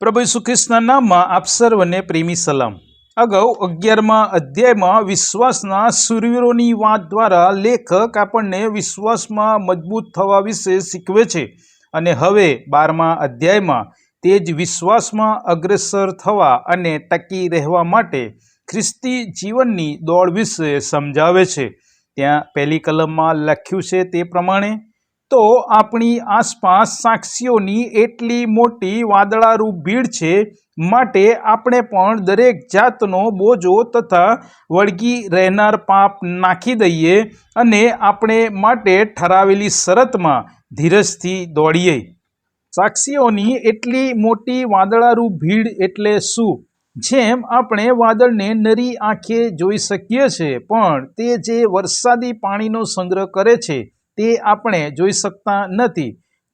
પ્રભુ સુખ્રિસ્તના નામમાં આપ સર્વને પ્રેમી સલામ. અગાઉ અગિયારમાં અધ્યાયમાં વિશ્વાસના સુરવીરોની વાત દ્વારા લેખક આપણને વિશ્વાસમાં મજબૂત થવા વિશે શીખવે છે અને હવે બારમા અધ્યાયમાં તે જ વિશ્વાસમાં અગ્રેસર થવા અને ટકી રહેવા માટે ખ્રિસ્તી જીવનની દોડ વિશે સમજાવે છે. ત્યાં પહેલી કલમમાં લખ્યું છે તે પ્રમાણે તો આપણી આસપાસ સાક્ષીઓની એટલી મોટી વાદળારૂપ ભીડ છે, માટે આપણે પણ દરેક જાતનો બોજો તથા વળગી રહેનાર પાપ નાખી દઈએ અને આપણે માટે ઠરાવેલી શરતમાં ધીરજથી દોડીએ. સાક્ષીઓની એટલી મોટી વાદળારૂપ ભીડ એટલે શું? જેમ આપણે વાદળને નરી આંખે જોઈ શકીએ છીએ પણ તે જે વરસાદી પાણીનો સંગ્રહ કરે છે તે આપણે જોઈ શકતા નથી.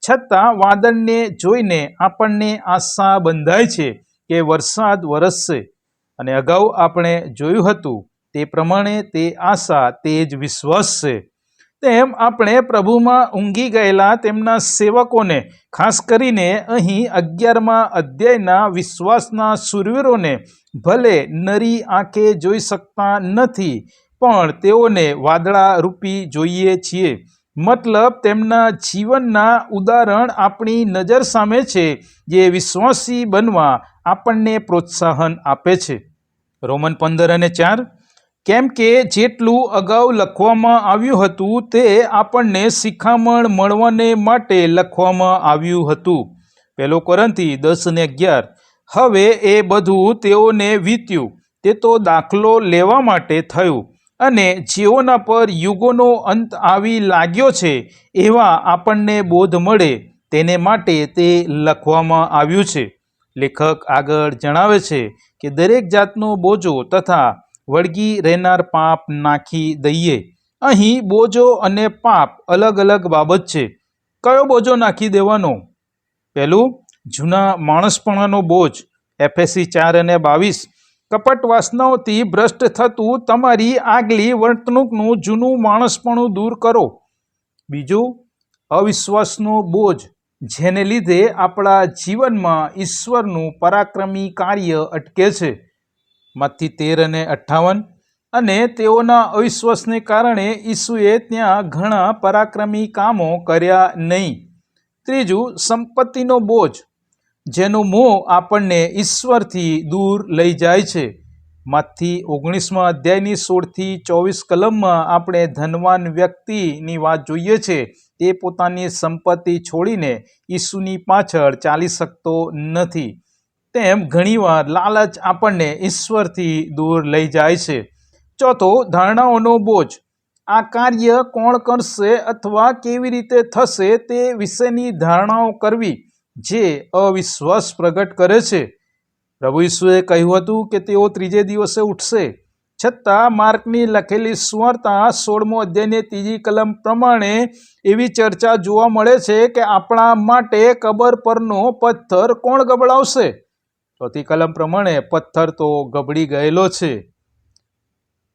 છતાં વાદળને જોઈને આપણને આશા બંધાય છે કે વરસાદ વરસશે. અને અગાઉ આપણે જોયું હતું તે પ્રમાણે તે આશા તે જ વિશ્વાસ છે. તેમ આપણે પ્રભુમાં ઊંઘી ગયેલા તેમના સેવકોને, ખાસ કરીને અહીં અગિયારમા અધ્યાયના વિશ્વાસના સુરવીરોને, ભલે નરી આંખે જોઈ શકતા નથી, પણ તેઓને વાદળા રૂપી જોઈએ છીએ. મતલબ તેમના જીવનના ઉદાહરણ આપણી નજર સામે છે, જે વિશ્વાસી બનવા આપણને પ્રોત્સાહન આપે છે. રોમન પંદર અને ચાર. કેમ કે જેટલું અગાઉ લખવામાં આવ્યું હતું, તે આપણને શિખામણ મળવાને માટે લખવામાં આવ્યું હતું. પેલો કરંથી દસ ને અગિયાર. હવે એ બધું તેઓને વીત્યું. તે તો દાખલો લેવા માટે થયું. અને જેઓના પર યુગોનો અંત આવી લાગ્યો છે, એવા આપણને બોધ મળે. તેને માટે તે લખવામાં આવ્યું છે. લેખક આગળ જણાવે છે કે, દરેક જાતનો બોજો તથા વળગી રહેનાર પાપ નાખી દઈએ. અહીં બોજો અને પાપ અલગ અલગ બાબત છે. કયો બોજો નાખી દેવાનો? પહેલું, જૂના માણસપણાનો બોજ, એફએસસી ચાર અને બાવીસ. કપટ વાસનાઓથી ભ્રષ્ટ થતું તમારી આગલી વર્તણૂકનું જૂનું માણસપણું દૂર કરો. બીજું, અવિશ્વાસનો બોજ, જેને લીધે આપણા જીવનમાં ઈશ્વરનું પરાક્રમી કાર્ય અટકે છે. માંથી તેર અને અઠ્ઠાવન, અને તેઓના અવિશ્વાસને કારણે ઈસુએ ત્યાં ઘણા પરાક્રમી કામો કર્યા નહીં. ત્રીજું, સંપત્તિનો બોજ જેનો મોહ આપણને ઈશ્વરથી દૂર લઈ જાય છે. માંથી ઓગણીસમાં અધ્યાયની સોળથી ચોવીસ કલમમાં આપણે ધનવાન વ્યક્તિની વાત જોઈએ છે. તે પોતાની સંપત્તિ છોડીને ઈસુની પાછળ ચાલી શકતો નથી. તેમ ઘણીવાર લાલચ આપણને ઈશ્વરથી દૂર લઈ જાય છે. ચોથો, ધારણાઓનો બોજ. આ કાર્ય કોણ કરશે અથવા કેવી રીતે થશે તે વિશેની ધારણાઓ કરવી. જે અવિશ્વાસ પ્રગટ કરે છે. પ્રભુ ઈસુએ કહ્યું હતું કે તેઓ ત્રીજે દિવસે ઉઠશે. છતાં માર્કની લખેલી સ્વરતા સોળમો અધ્યાયની ત્રીજી કલમ પ્રમાણે એવી ચર્ચા જોવા મળે છે કે આપણા માટે કબર પરનો પથ્થર કોણ ગબડાવશે? ચોથી કલમ પ્રમાણે પથ્થર તો ગબડી ગયેલો છે.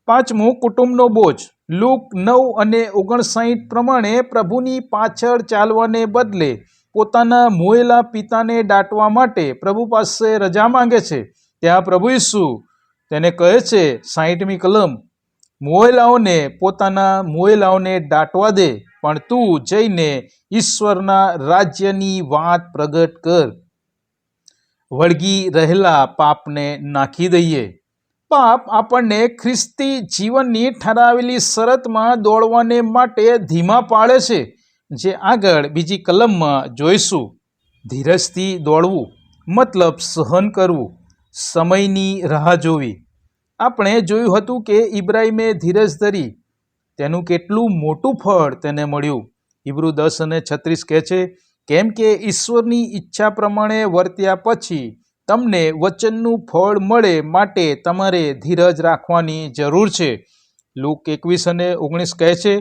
પાંચમું કુટુંબનો બોજ. લૂક નવ અને ઓગણસાઠ પ્રમાણે પ્રભુની પાછળ ચાલવાને બદલે પોતાના મોયેલા પિતાને દાટવા માટે પ્રભુ પાસે રજા માંગે છે. ત્યાં પ્રભુ ઈસુ તેને કહે છે સાહીઠમી કલમ, મોયેલાઓને પોતાના મોયેલાઓને દાટવા દે, પણ તું જઈને ઈશ્વરના રાજ્યની વાત પ્રગટ કર. વળગી રહેલા પાપને નાખી દઈએ. પાપ આપણને ખ્રિસ્તી જીવનની ઠરાવેલી શરતમાં દોડવાને માટે ધીમા પાડે છે. જે આગળ બીજી કલમમાં જોઈશું, ધીરજથી દોડવું, મતલબ સહન કરવું, સમયની રાહ જોવી. આપણે જોયું હતું કે ઇબ્રાહીમે ધીરજ ધરી, તેનું કેટલું મોટું ફળ તેને મળ્યું. ઇબ્રુ દસ અને છત્રીસ કહે છે, કેમ કે ઈશ્વરની ઈચ્છા પ્રમાણે વર્ત્યા પછી તમને વચનનું ફળ મળે માટે તમારે ધીરજ રાખવાની જરૂર છે. લૂક એકવીસ અને ઓગણીસ કહે છે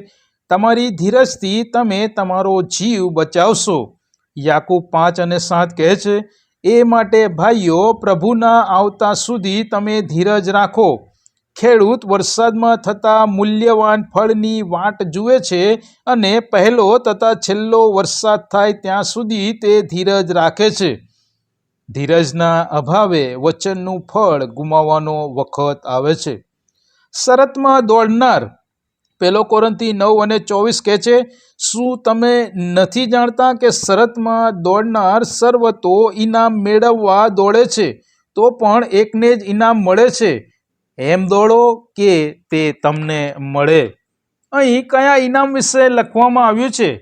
તમારી ધીરજથી તમે તમારો જીવ બચાવશો. યાકૂબ પાંચ અને સાત કહે છે, એ માટે ભાઈઓ, પ્રભુના આવતા સુધી તમે ધીરજ રાખો. ખેડૂત વરસાદમાં થતા મૂલ્યવાન ફળની વાટ જુએ છે અને પહેલો તથા છેલ્લો વરસાદ થાય ત્યાં સુધી તે ધીરજ રાખે છે. ધીરજના અભાવે વચનનું ફળ ગુમાવવાનો વખત આવે છે. શરતમાં દોડનાર પેલો કોરંથી નવ અને ચોવીસ કહે છે, શું તમે નથી જાણતા કે શરતમાં દોડનાર સર્વતો ઇનામ મેળવવા દોડે છે? તો પણ એકને જ ઇનામ મળે છે. એમ દોડો કે તે તમને મળે. અહીં કયા ઇનામ વિશે લખવામાં આવ્યું છે?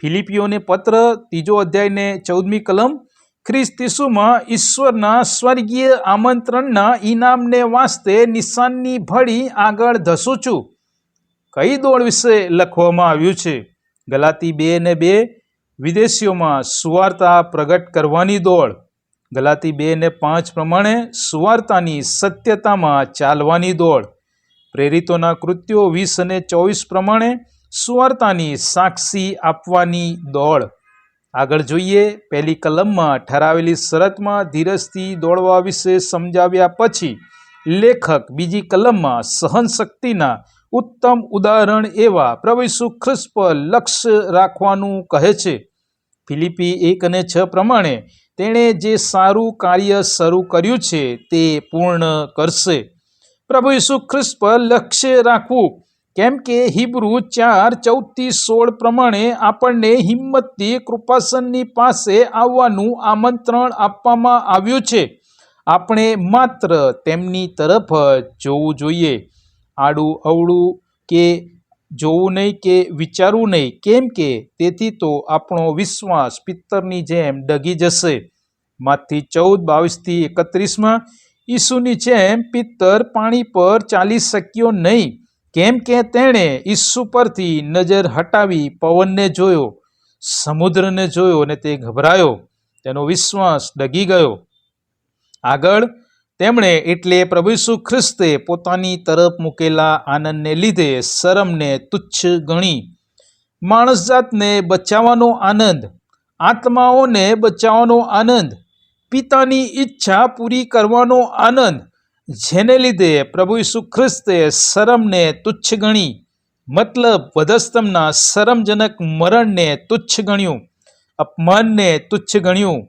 ફિલિપિયોને પત્ર, ત્રીજો અધ્યાયને ચૌદમી કલમ, ખ્રિસ્તીસુમાં ઈશ્વરના સ્વર્ગીય આમંત્રણના ઇનામને વાસ્તે નિશાનની ભળી આગળ ધસું છું. કઈ દોડ વિશે લખવામાં આવ્યું છે? ગલાતી બે ને બે વિદેશીઓમાં સુવાર્તા પ્રગટ કરવાની દોડ. ગલાતી બે ને પાંચ પ્રમાણે સુવાર્તાની સત્યતામાં ચાલવાની દોડ. પ્રેરિતોના કૃત્યો વીસ અને ચોવીસ પ્રમાણે સુવાર્તાની સાક્ષી આપવાની દોડ. આગળ જોઈએ, પહેલી કલમમાં ઠરાવેલી શરતમાં ધીરજથી દોડવા વિશે સમજાવ્યા પછી લેખક બીજી કલમમાં સહનશક્તિના ઉત્તમ ઉદાહરણ એવા પ્રભુ ઈસુ ખ્રિસ્ત લક્ષ્ય રાખવાનું કહે છે. ફિલિપી એક અને છ પ્રમાણે તેણે જે સારું કાર્ય શરૂ કર્યું છે તે પૂર્ણ કરશે. પ્રભુ ઈસુ ખ્રિસ્ત પર લક્ષ્ય રાખવું, કેમ કે હિબ્રુ ચાર, ચૌદથી સોળ પ્રમાણે આપણને હિંમતથી કૃપાસનની પાસે આવવાનું આમંત્રણ આપવામાં આવ્યું છે. આપણે માત્ર તેમની તરફ જોવું જોઈએ. આડું, અવળું કે જોવું નહીં કે વિચારવું નહીં. કેમ કે તેથી તો આપણો વિશ્વાસ પિત્તરની જેમ ડગી જશે. માથી ચૌદ, બાવીસથી એકત્રીસમાં ઈસુની જેમ પિત્તર પાણી પર ચાલી શક્યો નહીં. કેમ કે તેણે ઈસુ પરથી નજર હટાવી પવનને જોયો, સમુદ્રને જોયો અને તે ગભરાયો. તેનો વિશ્વાસ ડગી ગયો. આગળ તેમણે એટલે પ્રભુ ઈસુ ખ્રિસ્તે પોતાની તરફ મૂકેલા આનંદને લીધે શરમને તુચ્છ ગણી. માણસ જાતને બચાવવાનો આનંદ, આત્માઓને બચાવવાનો આનંદ, પિતાની ઈચ્છા પૂરી કરવાનો આનંદ, જેને લીધે પ્રભુ ઈસુ ખ્રિસ્તે શરમને તુચ્છ ગણી. મતલબ વધસ્તંભના શરમજનક મરણને તુચ્છ ગણ્યું, અપમાનને તુચ્છ ગણ્યું,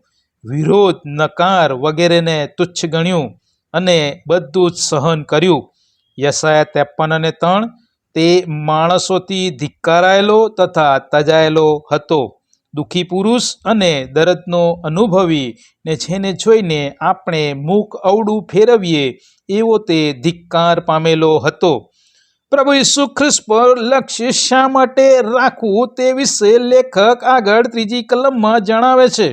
વિરોધ નકાર વગેરેને તુચ્છ ગણ્યું. અને બધું જ સહન કર્યું. યશાયા ત્રેપન અને ત્રણ, તે માણસોથી ધિક્કારાયેલો તથા તજાયેલો હતો. દુઃખી પુરુષ અને દર્દનો અનુભવી ને જેને જોઈને આપણે મુખ અવડું ફેરવીએ એવો તે ધિક્કાર પામેલો હતો. પ્રભુ ઈસુ ખ્રિસ્ત પર લક્ષ્ય શા માટે રાખવું તે વિશે લેખક આગળ ત્રીજી કલમમાં જણાવે છે.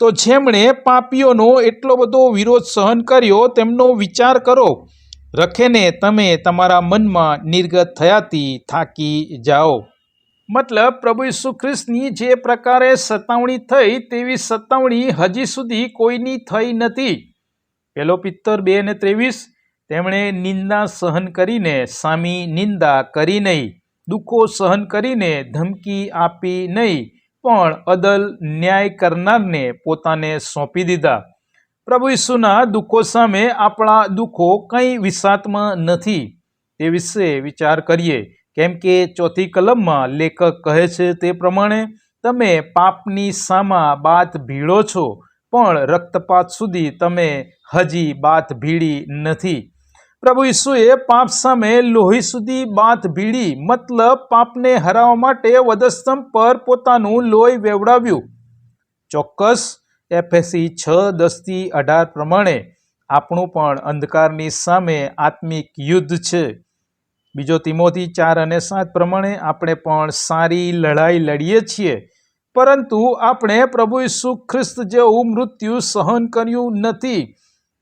તો જેમણે પાપીઓનો એટલો બધો વિરોધ સહન કર્યો તેમનો વિચાર કરો. રખેને તમે તમારા મનમાં નિર્ગત થયાથી થાકી જાઓ. મતલબ પ્રભુ ઈસુ જે પ્રકારે સતાવણી થઈ તેવી સતાવણી હજી સુધી કોઈની થઈ નથી. પેલો પિત્તર બે ને ત્રેવીસ, તેમણે નિંદા સહન કરીને સામી નિંદા કરી નહીં, દુઃખો સહન કરીને ધમકી આપી નહીં પણ અદલ ન્યાય કરનારને પોતાને સોંપી દીધા. પ્રભુ ઈસુના દુઃખો સામે આપણા દુઃખો કંઈ વિસાતમાં નથી. તે વિશે વિચાર કરીએ. કેમ કે ચોથી કલમમાં લેખક કહે છે તે પ્રમાણે, તમે પાપની સામા બાત ભીડો છો, પણ રક્તપાત સુધી તમે હજી બાત ભીડી નથી. પ્રભુ ઈસુએ પાપ સામે લોહી સુધી બાત ભીડી, મતલબ પાપને હરાવવા માટે વધસ્તંભ પર પોતાનું લોહી વેવડાવ્યું. ચોક્કસ એફએસી છ દસથી અઢાર પ્રમાણે આપણું પણ અંધકારની સામે આત્મિક યુદ્ધ છે. બીજો તિમોથી ચાર અને સાત પ્રમાણે આપણે પણ સારી લડાઈ લડીએ છીએ, પરંતુ આપણે પ્રભુ ઈસુ ખ્રિસ્ત જેવું મૃત્યુ સહન કર્યું નથી.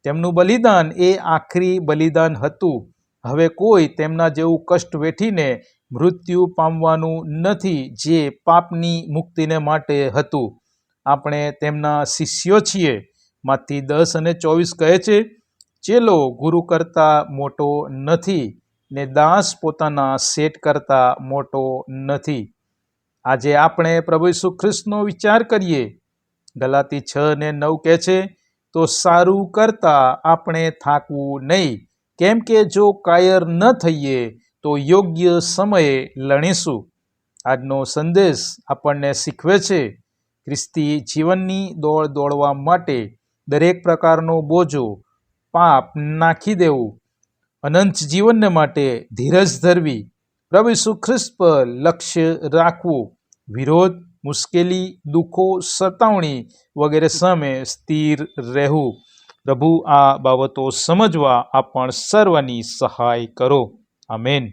તેમનું બલિદાન એ આખરી બલિદાન હતું. હવે કોઈ તેમના જેવું કષ્ટ વેઠીને મૃત્યુ પામવાનું નથી જે પાપની મુક્તિને માટે હતું. આપણે તેમના શિષ્યો છીએ. માંથી દસ અને ચોવીસ કહે છે, ચેલો ગુરુ કરતાં મોટો નથી ને દાસ પોતાના સેટ કરતાં મોટો નથી. આજે આપણે પ્રભુ ઈસુ ખ્રિસ્તનો વિચાર કરીએ. ગલાતી છ ને નવ કહે છે તો સારું કરતા આપણે થાકવું નહીં. કેમ કે જો કાયર ન થઈએ, તો યોગ્ય સમયે લણીશું. આજનો સંદેશ આપણને શીખવે છે, ખ્રિસ્તી જીવનની દોડ દોડવા માટે દરેક પ્રકારનો બોજો પાપ નાખી દેવું, અનંત જીવનને માટે ધીરજ ધરવી, પ્રભુ ખ્રિસ્ત પર લક્ષ્ય રાખવું, વિરોધ મુશ્કેલી, દુઃખો, સતાવણી વગેરે સામે સ્થિર રહેવું. પ્રભુ આ બાબતો સમજવા આપણ સર્વની સહાય કરો. આમેન.